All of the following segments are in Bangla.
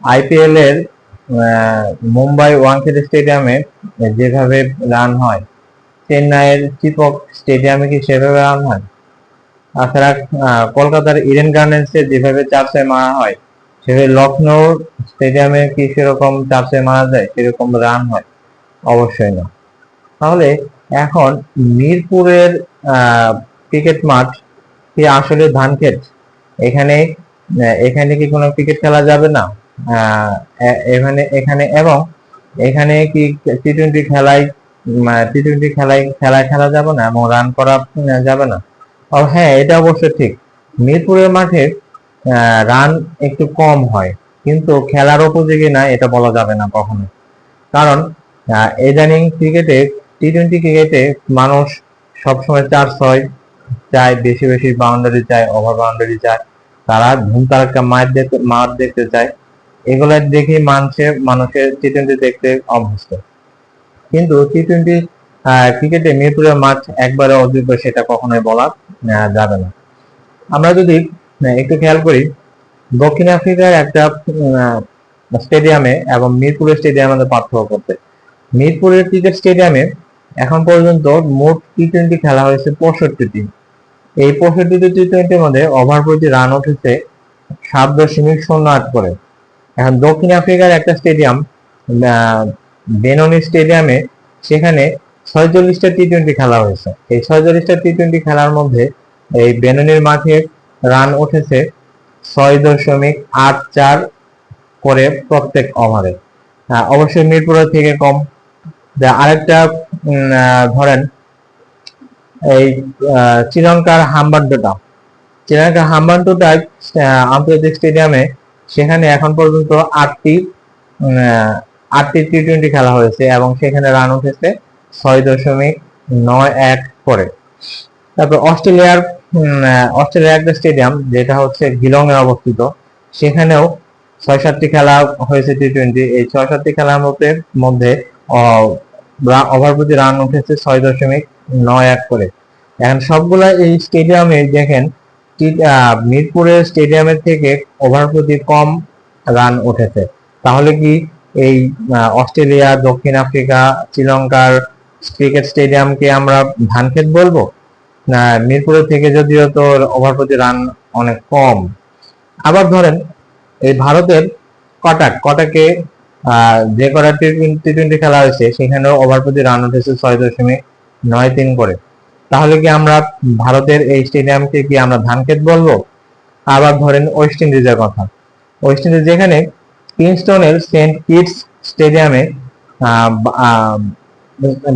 আইপিএল এর মুম্বাই ওয়াংখেড়ে স্টেডিয়ামে যেভাবে রান হয়, চেন্নাইয়ের চিপক স্টেডিয়ামে কি সেভাবে রান হয়? তাছাড়া কলকাতার ইডেন গার্ডেন্সে যেভাবে চার্চে মারা হয়, সেভাবে লখনৌ স্টেডিয়ামে কি সেরকম চার্চে মারা যায়, সেরকম রান হয়? অবশ্যই না। তাহলে এখন মিরপুরের ক্রিকেট মাঠ কি আসলে ধান ধানক্ষেত এখানে এখানে কি কোনো ক্রিকেট খেলা যাবে না? এখানে এখানে, এবং এখানে কি টি টোয়েন্টি খেলায় টি টোয়েন্টি খেলায় খেলায় খেলা যাবে না এবং রান করা যাবে না? ও হ্যাঁ এটা অবশ্য ঠিক। মিরপুরের মাঠে রান একটু কম হয়, কিন্তু খেলার উপযোগী না, এটা বলা যাবে না কখনো। কারণ ইদানিং ক্রিকেটে টি টোয়েন্টি ক্রিকেটে মানুষ সবসময় চার ছয় চায় বেশি বেশি বাউন্ডারি চায় ওভার বাউন্ডারি চায়। তারা ধুম তারকা মাঠ দেখতে মাঠ দেখতে চায়। এগুলো দেখে মানুষে মানুষের টি টোয়েন্টি দেখতে অভ্যস্ত। কিন্তু টি টোয়েন্টি ক্রিকেটে মিরপুরের মাঠ একবারে অযোগ্য সেটা কখনোই বলা যাবে না। আমরা যদি একটু খেয়াল করি, দক্ষিণ আফ্রিকার একটা স্টেডিয়ামে এবং মিরপুরের স্টেডিয়ামে পার্থক্য করতে। মিরপুরের ক্রিকেট স্টেডিয়ামে এখন পর্যন্ত মোট টি টোয়েন্টি খেলা হয়েছে পঁয়ষট্টিটি এই পঁয়ষট্টিটি টি টোয়েন্টির মধ্যে ওভার প্রতি রান উঠেছে সাত দশমিক শূন্য আট করে। এখন দক্ষিণ আফ্রিকার একটা স্টেডিয়াম বেননি স্টেডিয়ামে সেখানে ছয়চল্লিশটা টি টোয়েন্টি খেলা হয়েছে। এই ছয়চল্লিশটা টি টোয়েন্টি খেলার মধ্যে এই বেননির মাঠে রান উঠেছে ছয় দশমিক আট চার করে প্রত্যেক ওভারে অবশ্যই মিরপুরের থেকে কম। আরেকটা ধরেন এই শ্রীলঙ্কার হাম্বান্টোটা। শ্রীলঙ্কার হাম্বান্টোটা আহ, আন্তর্জাতিক স্টেডিয়ামে সেখানে এখন পর্যন্ত আটটি আটটি টি টোয়েন্টি খেলা হয়েছে এবং সেখানে রান উঠেছে ছয় দশমিক নয় এক করে। তারপর অস্ট্রেলিয়ার অস্ট্রেলিয়ার একটা স্টেডিয়াম যেটা হচ্ছে গিলং এ অবস্থিত, সেখানেও ছয় সাতটি খেলা হয়েছে টি টোয়েন্টি এই ছয় সাতটি খেলার মধ্যে মধ্যে ওভার প্রতি রান উঠেছে ছয় দশমিক নয় এক করে। এখন সবগুলা এই স্টেডিয়ামে দেখেন মিরপুরের স্টেডিয়ামের থেকে ওভার প্রতি কম রান উঠেছে। তাহলে কি এই অস্ট্রেলিয়া, দক্ষিণ আফ্রিকা, শ্রীলঙ্কার ক্রিকেট স্টেডিয়ামকে আমরা ধানক্ষেত বলব? না, মিরপুরের থেকে যদিও তো ওভার প্রতি রান অনেক কম। আবার ধরেন, এই ভারতের কটাক, কটাকে যে কটা টি টোয়েন্টি খেলা হয়েছে, সেখানেও ওভার প্রতি রান উঠেছে ছয় দশমিক নয় তিন করে। তাহলে কি আমরা ভারতের এই স্টেডিয়ামকে কি আমরা ধানক্ষেত বলব? আবার ধরেন ওয়েস্ট ইন্ডিজের কথা। ওয়েস্ট ইন্ডিজ যেখানে কিংস্টনের সেন্ট কিটস স্টেডিয়ামে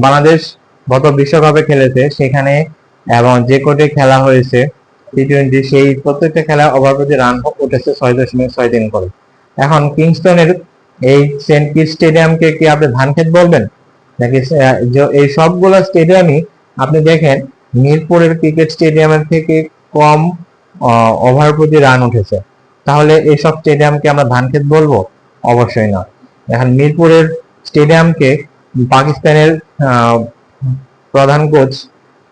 বাংলাদেশ গত বিশ্বকাপে খেলেছে, সেখানে এবং যে কোটে খেলা হয়েছে টি টোয়েন্টি সেই প্রত্যেকটা খেলা ওভার প্রতি রান উঠেছে ছয় দশমিক ছয় তিন করে। এখন কিংস্টনের এই সেন্ট কিটস স্টেডিয়ামকে কি আপনি ধানক্ষেত বলবেন? নাকি এই সবগুলো স্টেডিয়ামই আপনি দেখেন, মিরপুরের ক্রিকেট স্টেডিয়ামের থেকে কম ওভার প্রতি রান উঠেছে। তাহলে এইসব স্টেডিয়ামকে আমরা ধানক্ষেত বলব? অবশ্যই না। এখন মিরপুরের স্টেডিয়ামকে পাকিস্তানের প্রধান কোচ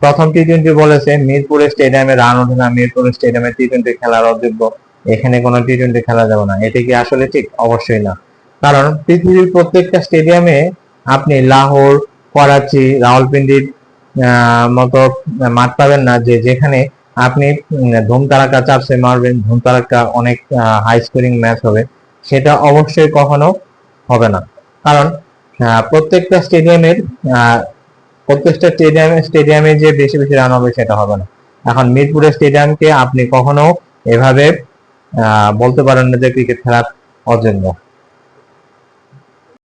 প্রথম টি টোয়েন্টি বলেছে, মিরপুরের স্টেডিয়ামে রান ওঠে না, মিরপুরের স্টেডিয়ামে টি টোয়েন্টি খেলার অযোগ্য। এখানে কোনো টি টোয়েন্টি খেলা যাবে না। এটা কি আসলে ঠিক? অবশ্যই না। কারণ পৃথিবীর প্রত্যেকটা স্টেডিয়ামে আপনি লাহোর, করাচি, রাওয়ালপিন্ডির মতো মাঠ পাবেন না যে যেখানে আপনি ধুম তারাকা চারশে মারবেন ধুম তারাকা অনেক হাই স্কোরিং ম্যাচ হবে, সেটা অবশ্যই কখনো হবে না। কারণ প্রত্যেকটা স্টেডিয়ামের প্রত্যেকটা স্টেডিয়ামে স্টেডিয়ামে যে বেশি বেশি রান হবে সেটা হবে না। এখন মিরপুরের স্টেডিয়ামকে আপনি কখনো এভাবে বলতে পারেন না যে ক্রিকেট খেলার অযোগ্য